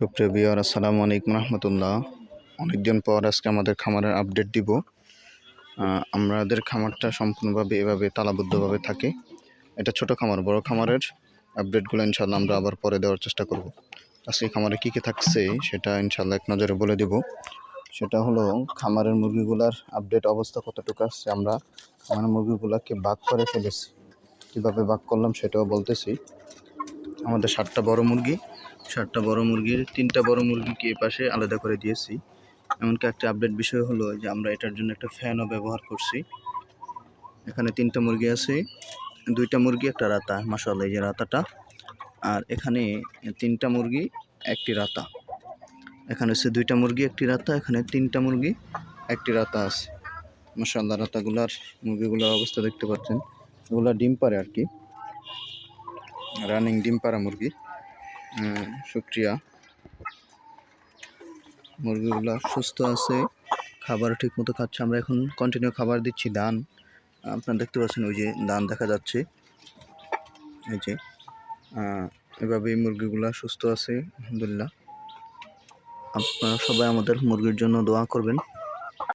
সুপ্রিয় বিয়ার আসসালামু আলাইকুম রহমতুল্লাহ। অনেকদিন পর আজকে আমাদের খামারের আপডেট দিব। আমাদের খামারটা সম্পূর্ণভাবে এভাবে তালাবদ্ধভাবে থাকে। এটা ছোট খামার, বড় খামারের আপডেটগুলো ইনশাল্লাহ আমরা আবার পরে দেওয়ার চেষ্টা করব। আজকে খামারে কী কী থাকছে, সেটা ইনশাল্লাহ এক নজরে বলে দেব। সেটা হলো খামারের মুরগিগুলার আপডেট অবস্থা কতটুকু আসছে আমরা খামারের মুরগিগুলাকে ভাগ করে ফেলেছি। কীভাবে ভাগ করলাম সেটাও বলতেছি। আমাদের সাতটা বড় মুরগি সাতটা বড় মুরগির, তিনটা বড় মুরগিকে এ পাশে আলাদা করে দিয়েছি। এমনকি একটা আপডেট বিষয় হলো যে আমরা এটার জন্য একটা ফ্যানও ব্যবহার করছি। এখানে তিনটা মুরগি আছে, দুইটা মুরগি, একটা রাতা মাসাল্লাহ এই যে রাতাটা। আর এখানে তিনটা মুরগি, একটি রাতা। এখানে হচ্ছে দুইটা মুরগি, একটি রাতা, এখানে তিনটা মুরগি, একটি রাতা আছে। মাসাল্লাহ রাতাগুলার, মুরগিগুলোর অবস্থা দেখতে পাচ্ছেন। এগুলা ডিম পারে আর কি। রানিং ডিম পাড়া মুরগি। শুক্রিয়া। মুরগিগুলো সুস্থ আছে খাবার ঠিক মতো খাচ্ছে। আমরা এখন কন্টিনিউ খাবার দিচ্ছি ধান। আপনারা দেখতে পাচ্ছেন ওই যে ধান দেখা যাচ্ছে। এই যে এভাবেই মুরগিগুলা সুস্থ আছে, আলহামদুলিল্লাহ। আপনারা সবাই আমাদের মুরগির জন্য দোয়া করবেন।